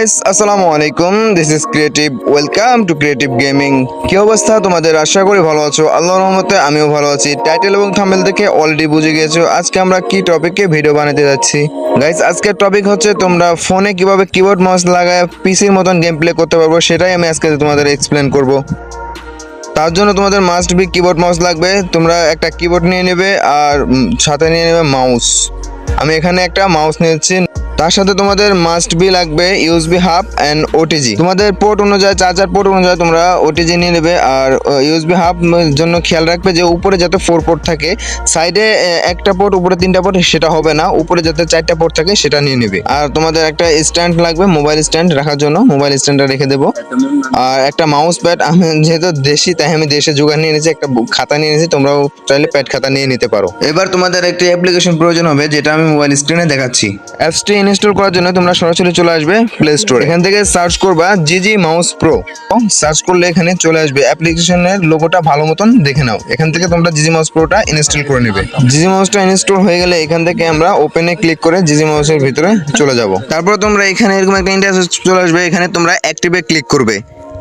Guys আসসালামু আলাইকুম। This is creative welcome to creative gaming কি অবস্থা তোমাদের? আশা করি ভালো আছো। আল্লাহর রহমতে আমিও ভালো আছি। টাইটেল এবং থাম্বনেল দেখে অলরেডি বুঝে গিয়েছো আজকে আমরা কি টপিকে ভিডিও বানাতে যাচ্ছি। গাইস আজকের টপিক হচ্ছে তোমরা ফোনে কীভাবে কিবোর্ড মাউস লাগায় পিসির মতন গেম প্লে করতে পারব, সেটাই আমি আজকে তোমাদের এক্সপ্লেন করব। তার জন্য তোমাদের মাস্ট বি কিবোর্ড মাউস লাগবে। তোমরা একটা কিবোর্ড নিয়ে নেবে আর সাথে নিয়ে নেবে মাউস আমি এখানে একটা মাউস নিয়েছি। তার সাথে তোমাদের মাস্ট বি লাগবে ইউএসবি হাব অ্যান্ড ওটিজি তোমাদের পোর্ট অনুযায়ী চার্জার পোর্ট অনুযায়ী তোমরা ওটিজি নিয়ে নেবে আর ইউএসবি হাব জন্য খেয়াল রাখবে যে উপরে যাতে ফোর পোর্ট থাকে সাইডে একটা পোর্ট উপরে তিনটা পোর্ট সেটা হবে না। উপরে যাতে চারটা পোর্ট থাকে, সেটা নিয়ে নেবে। আর তোমাদের একটা স্ট্যান্ড লাগবে মোবাইল স্ট্যান্ড রাখার জন্য। মোবাইল স্ট্যান্ডটা রেখে দেবো। আর একটা মাউস প্যাড আমি যেহেতু দেশি, তাই আমি দেশে জোগাড় নিয়ে নিয়েছি একটা খাতা নিয়ে নিয়েছি তোমরাও চাইলে প্যাড খাতা নিয়ে নিতে পারো। এবার তোমাদের একটি অ্যাপ্লিকেশন প্রয়োজন হবে, যেটা আমি মোবাইল স্ক্রিনে দেখাচ্ছি। অ্যাপসটি ইনস্টল করার জন্য তোমরা সরাসরি চলে আসবে প্লে স্টোর এখান থেকে সার্চ করবা জিজি মাউস প্রো সার্চ করলে এখানে চলে আসবে অ্যাপ্লিকেশনের লোগোটা ভালো মতন দেখে নাও। এখান থেকে তোমরা জিজি মাউস প্রোটা ইনস্টল করে নেবে। জিজি মাউসটা ইনস্টল হয়ে গেলে এখান থেকে আমরা ওপেনে ক্লিক করে জিজি মাউসের ভিতরে চলে যাব। তারপর তোমরা এখানে এরকম একটা ইন্টারফেস চলে আসবে। এখানে তোমরা অ্যাক্টিভে ক্লিক করবে।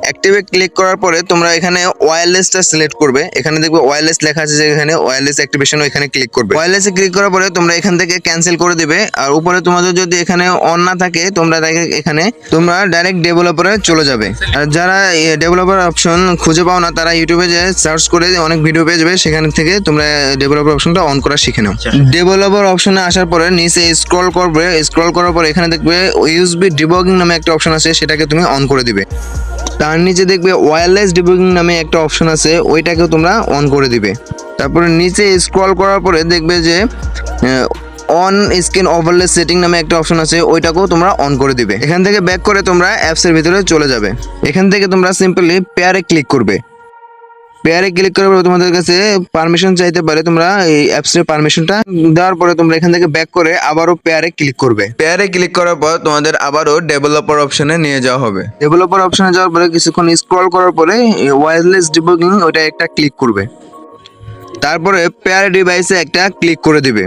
অ্যাক্টিভে ক্লিক করার পরে তোমরা এখানে ওয়্যারলেসটা সিলেক্ট করবে। এখানে দেখবে ওয়্যারলেস লেখা আছে যে এখানে ওয়্যারলেস অ্যাক্টিভেশন এখানে ক্লিক করবে। ওয়্যারলেসে ক্লিক করার পরে তোমরা এখান থেকে ক্যান্সেল করে দিবে। আর উপরে তোমাদের যদি এখানে অন না থাকে তোমরা এখানে তোমরা ডাইরেক্ট ডেভেলপারে চলে যাবে। আর যারা ডেভেলপার অপশন খুঁজে পাও না তারা ইউটিউবে যে সার্চ করে অনেক ভিডিও পেয়ে যাবে সেখান থেকে তোমরা ডেভেলপার অপশনটা অন করা শিখে নাও। ডেভেলপার অপশনে আসার পরে নিচে স্ক্রল করবে। স্ক্রল করার পর এখানে দেখবে ইউএসবি ডিবগিং নামে একটা অপশন আছে সেটাকে তুমি অন করে দিবে। তার নিচে দেখবে ওয়্যারলেস ডিবুকিং নামে একটা অপশন আছে, ওইটাকেও তোমরা অন করে দিবে। তারপরে নিচে স্ক্রল করার পরে দেখবে যে অন স্ক্রিন ওভারলেস সেটিং নামে একটা অপশন আছে, ওইটাকেও তোমরা অন করে দিবে। এখান থেকে ব্যাক করে তোমরা অ্যাপসের ভিতরে চলে যাবে। এখান থেকে তোমরা সিম্পলি পেয়ারে ক্লিক করবে। পেয়ারে ক্লিক করার পরে তোমাদের কাছে পারমিশন চাইতে পারে তোমরা এই অ্যাপসের পারমিশনটা দেওয়ার পরে তোমরা এখান থেকে ব্যাক করে আবারও পেয়ারে ক্লিক করবে। পেয়ারে ক্লিক করার পর তোমাদের আবারও ডেভেলপার অপশনে নিয়ে যাওয়া হবে। ডেভেলপার অপশনে যাওয়ার পরে কিছুক্ষণ স্ক্রল করার পরে ওয়্যারলেস ডিবগিং ওটা একটা ক্লিক করবে। তারপরে পেয়ারে ডিভাইসে একটা ক্লিক করে দিবে।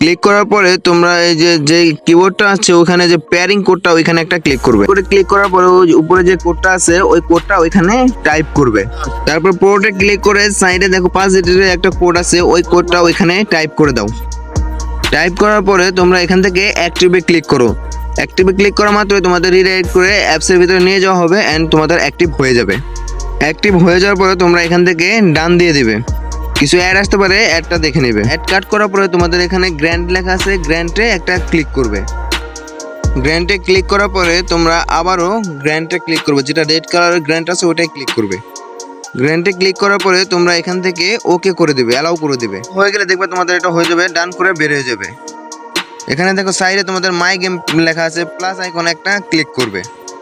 ক্লিক করার পরে তোমরা এই যে যে কিবোর্ডটা আছে, ওখানে যে পেয়ারিং কোডটা ওইখানে একটা ক্লিক করবে। করে ক্লিক করার পরে ওই উপরে যে কোডটা আছে, ওই কোডটা ওইখানে টাইপ করবে। তারপর পোর্টে ক্লিক করে সাইডে দেখো পাঁচ ডিজিটের একটা কোড আছে, ওই কোডটা ওইখানে টাইপ করে দাও। টাইপ করার পরে তোমরা এখান থেকে অ্যাক্টিভে ক্লিক করো। অ্যাক্টিভে ক্লিক করা মাত্রই তোমাদের রিডাইরেক্ট করে অ্যাপসের ভিতরে নিয়ে যাওয়া হবে অ্যান্ড তোমাদের অ্যাক্টিভ হয়ে যাবে। অ্যাক্টিভ হয়ে যাওয়ার পরে তোমরা এখান থেকে ডান দিয়ে দিবে। কিছু অ্যাড আসতে পারে অ্যাডটা দেখে নেবে। অ্যাড কাট করার পরে তোমাদের এখানে গ্র্যান্ড লেখা আছে গ্র্যান্ডে একটা ক্লিক করবে। গ্র্যান্ডে ক্লিক করার পরে তোমরা আবারও গ্র্যান্ডে ক্লিক করবে, যেটা রেড কালারের গ্র্যান্ড আছে, ওটাই ক্লিক করবে। গ্র্যান্ডে ক্লিক করার পরে তোমরা এখান থেকে ওকে করে দেবে অ্যালাউ করে দেবে। হয়ে গেলে দেখবে তোমাদের এটা হয়ে যাবে ডান করে বের হয়ে যাবে। এখানে দেখো সাইডে তোমাদের মাই গেম লেখা আছে প্লাস আইকন একটা ক্লিক করবে।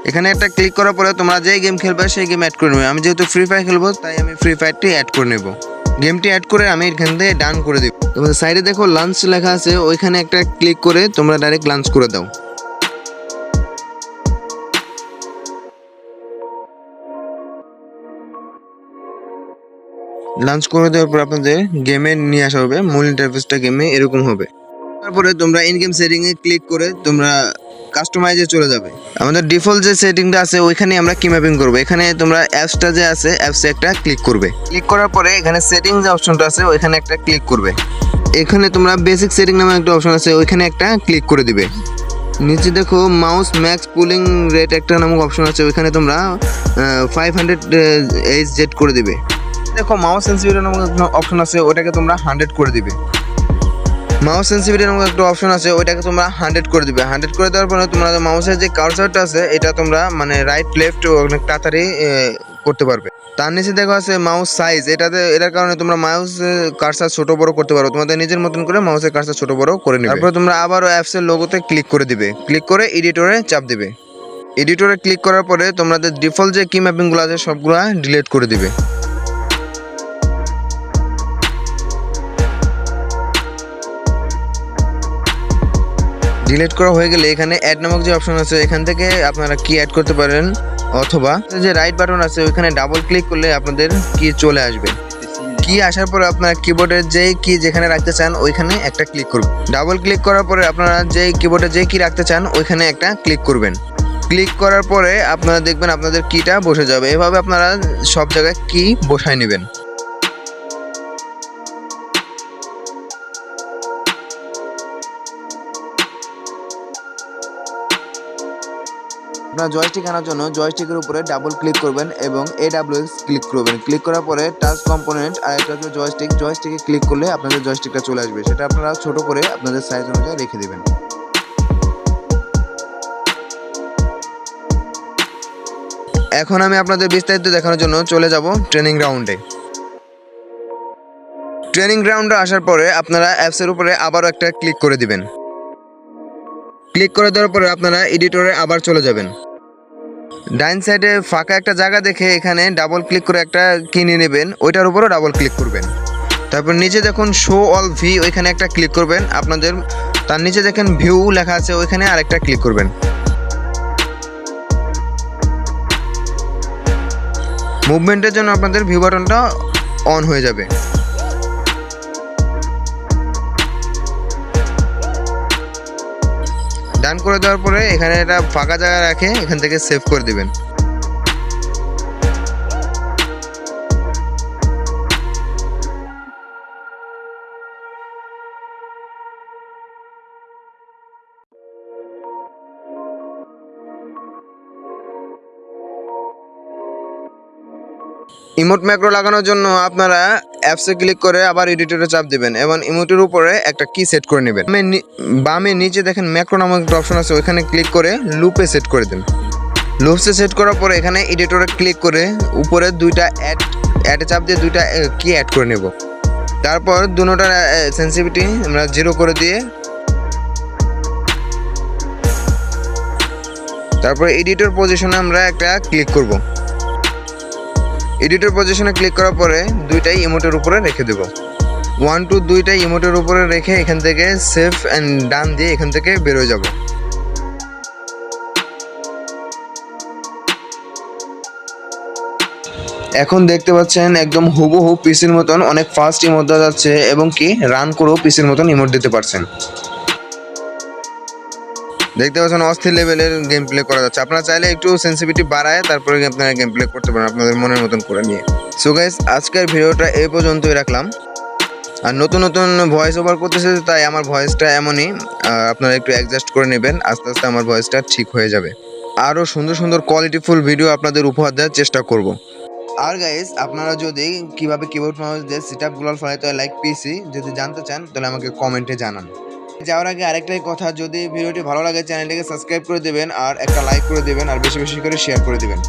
এখানে একটা ক্লিক করার পরে তোমরা যেই গেম খেলবে, সেই গেম অ্যাড করে নেবে। আমি যেহেতু ফ্রি ফায়ার খেলব, তাই আমি ফ্রি ফায়ারটি অ্যাড করে নেব। গেমটি অ্যাড করে আমি এখান থেকে ডান করে দেব। তোমাদের সাইডে দেখো লাঞ্চ লেখা আছে, ওইখানে একটা ক্লিক করে তোমরা ডাইরেক্ট লাঞ্চ করে দাও। লাঞ্চ করে দেওয়ার পর আপনাদের গেমে নিয়ে আসা হবে, মূল ইন্টারফেসটা গেমে এরকম হবে। তারপরে তোমরা ইন গেম সেটিং এ ক্লিক করে তোমরা কাস্টমাইজে চলে যাবে। আমাদের ডিফল্ট যে সেটিংটা আছে ওইখানে আমরা কি ম্যাপিং করব। এখানে তোমরা অ্যাপসটা যে আছে অ্যাপসে একটা ক্লিক করবে। ক্লিক করার পরে এখানে সেটিং যে অপশনটা আছে, ওইখানে একটা ক্লিক করবে। এখানে তোমরা বেসিক সেটিং নামে একটা অপশন আছে, ওইখানে একটা ক্লিক করে দিবে। নিচে দেখো মাউস ম্যাক্স পুলিং রেট একটা নামক অপশন আছে, ওইখানে তোমরা ফাইভ হান্ড্রেড এইচ জেড করে দিবে। দেখো মাউস সেন্সিভিটি নামক অপশন আছে, ওটাকে তোমরা হান্ড্রেড করে দিবে। মাউস সেন্সিভিটি নামক একটা অপশন আছে, ওইটাকে তোমরা হান্ড্রেড করে দিবে। হান্ড্রেড করে দেওয়ার পরে তোমরা মাউসের যে কার্সারটা আছে, এটা তোমরা মানে রাইট লেফট অনেক তাড়াতাড়ি করতে পারবে। তার নিচে দেখো আছে মাউস সাইজ এটাতে, এটার কারণে তোমরা মাউস কার্সার ছোট বড় করতে পারো। তোমাদের নিজের মতন করে মাউসের কার্সার ছোট বড় করে নেবে। তারপর তোমরা আবারও অ্যাপসের লোগোতে ক্লিক করে দিবে। ক্লিক করে এডিটরে চাপ দিবে। এডিটরে ক্লিক করার পরে তোমাদের ডিফল্ট যে কি ম্যাপিংগুলো আছে, সবগুলো ডিলিট করে দিবে। ডিলিট করা হয়ে গেলে এখানে অ্যাড নামক যে অপশন আছে, এখান থেকে আপনারা কি অ্যাড করতে পারেন, অথবা যে রাইট বাটন আছে, ওইখানে ডাবল ক্লিক করলে আপনাদের কি চলে আসবে। কি আসার পরে আপনারা কিবোর্ডের যেই কি যেখানে রাখতে চান, ওইখানে একটা ক্লিক করবেন ডাবল ক্লিক করার পরে আপনারা যেই কিবোর্ডে যে কি রাখতে চান, ওইখানে একটা ক্লিক করবেন। ক্লিক করার পরে আপনারা দেখবেন আপনাদের কিটা বসে যাবে। এভাবে আপনারা সব জায়গায় কি বসায় নেবেন। আপনার জয়স্টিক আনার জন্য জয়স্টিকের উপরে ডাবল ক্লিক করবেন এবং এ ডাব্লিউএস ক্লিক করবেন। ক্লিক করার পরে টাচ কম্পোনেন্ট আর এটা হচ্ছে জয়স্টিক জয়স্টিকে ক্লিক করলে আপনাদের জয়স্টিকটা চলে আসবে। সেটা আপনারা ছোট করে আপনাদের সাইজ অনুযায়ী রেখে দেবেন। এখন আমি আপনাদের বিস্তারিত দেখানোর জন্য চলে যাব ট্রেনিং গ্রাউন্ডে ট্রেনিং গ্রাউন্ডে আসার পরে আপনারা অ্যাপসের উপরে আবারও একটা ক্লিক করে দিবেন। ক্লিক করে দেওয়ার পরে আপনারা এডিটরে আবার চলে যাবেন। ডাইন সাইডে ফাঁকা একটা জায়গা দেখে এখানে ডাবল ক্লিক করে একটা কিনে নেবেন। ওইটার উপরও ডাবল ক্লিক করবেন। তারপর নিচে দেখুন শো অল ভি ওইখানে একটা ক্লিক করবেন। আপনাদের তার নিচে দেখেন ভিউ লেখা আছে, ওইখানে আরেকটা ক্লিক করবেন। মুভমেন্টের জন্য আপনাদের ভিউ বাটনটা অন হয়ে যাবে। ডান করে দেওয়ার পরে এখানে এটা ফাঁকা জায়গা রাখে এখান থেকে সেভ করে দিবেন। ইমোট ম্যাক্রো লাগানোর জন্য আপনারা অ্যাপসে ক্লিক করে আবার এডিটরে চাপ দিবেন এবং ইমোটের উপরে একটা কি সেট করে নেবেন। বামে নিচে দেখেন ম্যাক্রো নামক একটা অপশন আছে, ওইখানে ক্লিক করে লুপে সেট করে দেন। লুপসে সেট করার পরে এখানে এডিটরে ক্লিক করে উপরে দুইটা অ্যাড অ্যাডে চাপ দিয়ে দুইটা কি অ্যাড করে নেব। তারপর দুটোটার সেন্সিভিটি আমরা জিরো করে দিয়ে তারপর এডিটর পজিশনে আমরা একটা ক্লিক করব। এডিটর পজিশনে ক্লিক করার পরে দুইটাই ইমোটের উপরে রেখে দেব। ওয়ান টু দুইটাই ইমোটের উপরে রেখে এখান থেকে সেফ অ্যান্ড ডান দিয়ে এখান থেকে বেরোয় যাব। এখন দেখতে পাচ্ছেন একদম হুবহু পিসির মতন অনেক ফাস্ট ইমোট দেওয়া যাচ্ছে এবং কি রান করেও পিসির মতন ইমোট দিতে পারছেন। দেখতে পাচ্ছেন, অস্থির লেভেলের গেম প্লে করা যাচ্ছে। আপনারা চাইলে একটু সেন্সিভিটি বাড়ায় তারপরে আপনারা গেম প্লে করতে পারেন আপনাদের মনের মতন করে নিয়ে। সো গাইস আজকের ভিডিওটা এই পর্যন্তই রাখলাম। আর নতুন নতুন ভয়েস ওভার করতেছে, তাই আমার ভয়েসটা এমনই আপনারা একটু অ্যাডজাস্ট করে নেবেন, আস্তে আস্তে আমার ভয়েসটা ঠিক হয়ে যাবে। আরও সুন্দর সুন্দর কোয়ালিটিফুল ভিডিও আপনাদের উপহার দেওয়ার চেষ্টা করব। আর গাইস আপনারা যদি কীভাবে কিবোর্ড মাউস দিয়ে সেট আপ গুলাল ফলাইতে লাইক পিসি যদি জানতে চান, তাহলে আমাকে কমেন্টে জানান। যাওয়ার আগে আরেকটাই কথা, যদি ভিডিওটি ভালো লাগে, চ্যানেলটিকে সাবস্ক্রাইব করে দেবেন আর একটা লাইক করে দেবেন আর বেশি বেশি করে শেয়ার করে দেবেন।